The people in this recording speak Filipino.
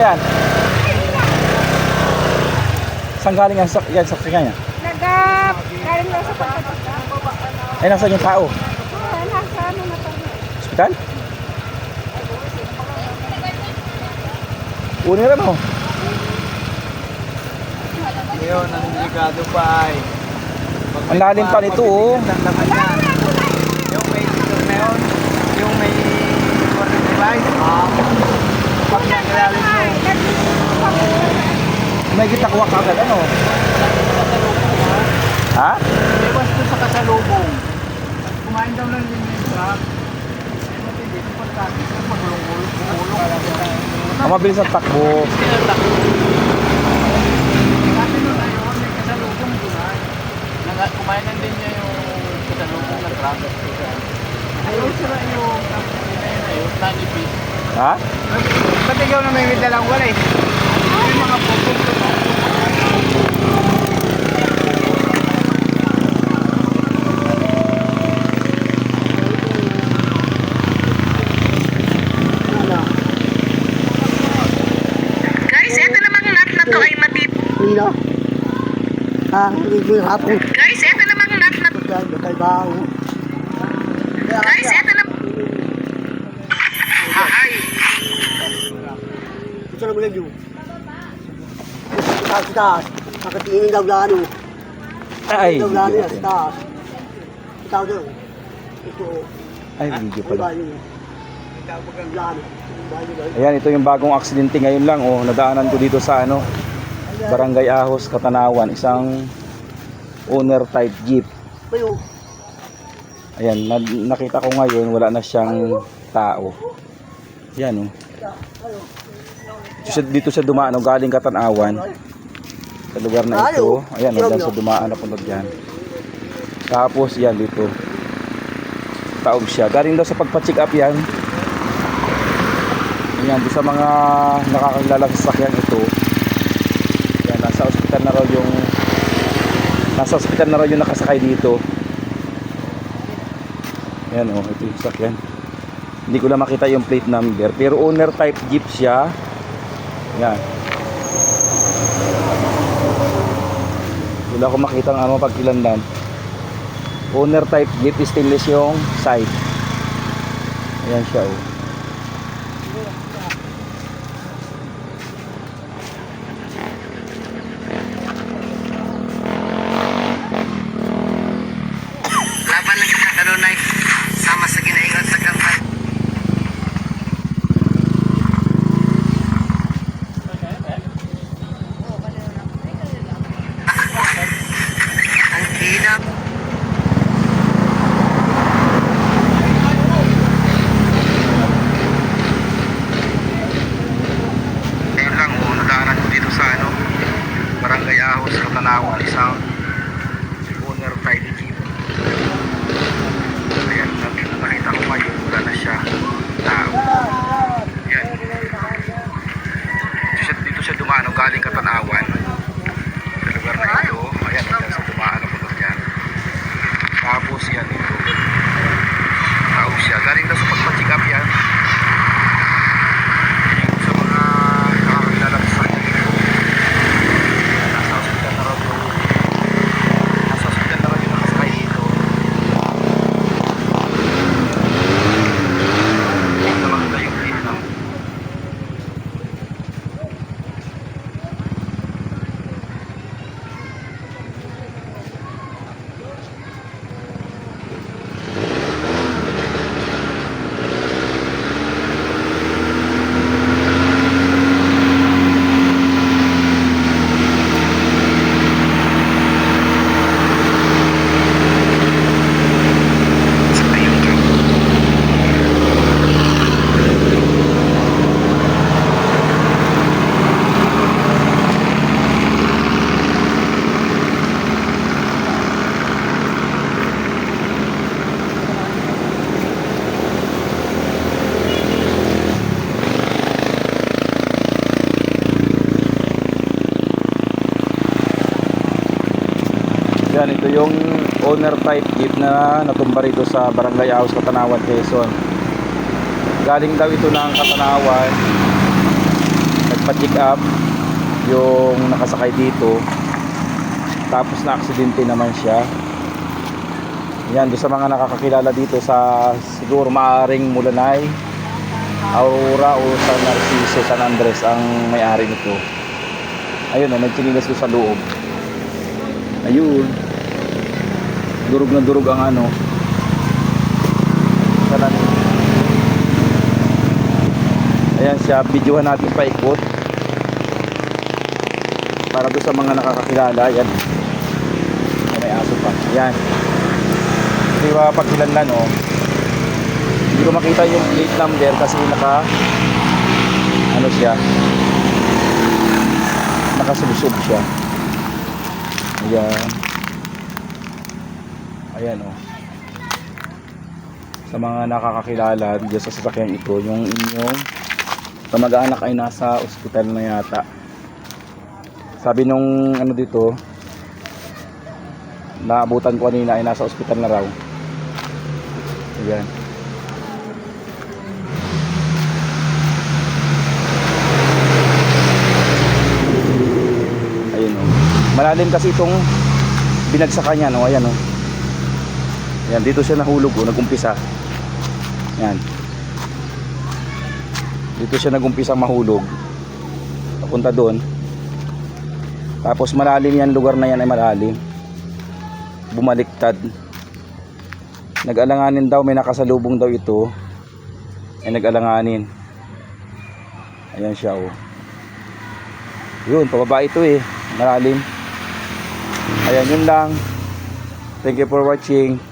Yan. Saan galing ang sak yan, sakyan niya? Nagap, galing lang sa pagkakita. Ay, nasaan yung tao? Ah, nasa ano na tayo. Hospital? Uni rin mo. Ngayon, ang delikado pa ay... Ang lalim pa nito, oh. Ang laman yan. Yung may motor na yun, yung may warning device, ah, pag naglalim mo, May gitakwak agad, ano? Ha? iwas doon sa kasalubong. Kumain daw ng limit truck, ay matindi ng pagkakit, magulong-gulong, gulong. Ang mabilis ang takbo. Kasi nung ayun, may kasalubong doon ay. Nang- Kumain na din niya yung kasalubong na truck. Ayun sila yung ayun na yun, nanipis. Ha? Ba't ikaw na may dalang wala eh? Ah, hindi hapon. Guys, eto namang nut na kay baho. Guys, eto na Ay, Ito na mula yun. Sa taas. Nakatingin daw lano. Ay, Daw yan sa taas. Ito doon. Ito. Ay, video pala. bayo yun. Bayo yun. Ayan, ito yung bagong aksidente ngayon lang. Oh, nadaanan ko dito sa ano, Barangay Ahos, Katanawan. Isang owner type jeep. Bayo. Ayan, na- nakita ko ngayon, wala na siyang tao. Yan oh. Dito siya, dito siya dumaan, oh, galing Katanawan. Sa lugar na ito. Ayan, oh, dyan sa dumaan na punod dyan. Tapos yan dito. Taob siya. Galing daw sa pagpa-check up yan. Ayan, sa mga nakakilala sa sasakyan ito. Ayan, nasa ospital na raw yung nasa ospital na raw yung nakasakay dito. Ayan oh, ito yung sasakyan. Hindi ko lang makita yung plate number. Pero owner type jeep siya. Ayan. Wala akong makita ng ano pagkilandan. Owner type jeep stainless yung side. Ayan siya oh. laban lang sa kanunay. Sama sa ginaingat sa kantay. Ang hinap. Ngayon lang, oh, nadaanan sa ano, Barangay Ahos, Katanawan, isang owner type jeep. Ayan, nak- nakita ko ngayon, wala na siya tao. Ayan. Dito siya, dito siya dumaan, oh, galing Katanawan. Sa lugar na ito, ayan, ayan sa dumaan ako dyan. Tapos yan dito. Tao siya, galing daw sa pagpa-check up yan. sa mga nakakilala sa kanya dito. Nasa hospital na raw po. Nasa hospital na raw yung nakasakay dito. Hindi na makita yung plate ng Yan, ito yung owner type jeep na natumba rito sa Barangay Aos, Katanawan, Quezon. Galing daw ito ng Katanawan. Nagpa nagpa-check up yung nakasakay dito. Tapos na aksidente naman siya. Yan, doon sa mga nakakakilala dito sa siguro maaring Mulanay, Aurora o San Narciso, San Andres ang may-ari nito. Ayun, oh, may chinilas ko sa loob. Ayun. Durog na durog ang ano. Sana Ayan siya, videohan natin paikot. Para doon sa mga nakakakilala, yan. Ay, may aso pa. Yan. Hindi ba pagkilanlan, oh. Hindi ko makita yung plate number kasi naka ano siya nakasubsob siya. Ayan. Ayan, oh. Sa mga nakakakilala dyan sa sasakyan ito, yung inyong kamag-anak ay nasa ospital na yata. Sabi nung ano dito, naabutan ko kanina ay nasa ospital na raw. Ayan. Ayun oh. Malalim kasi itong binagsakan niya no. Ayan oh. Ayan, dito siya nahulog oh, nagumpisa. Ayan. Dito siya nagumpisa mahulog. Papunta doon. Tapos malalim yan lugar na yan ay malalim. Bumaliktad. Nag-alanganin daw may nakasalubong daw ito. Ay nag-alanganin. Ayan siya oh. Yun, pababa ito eh. Malalim. Ayan, yun lang. Thank you for watching.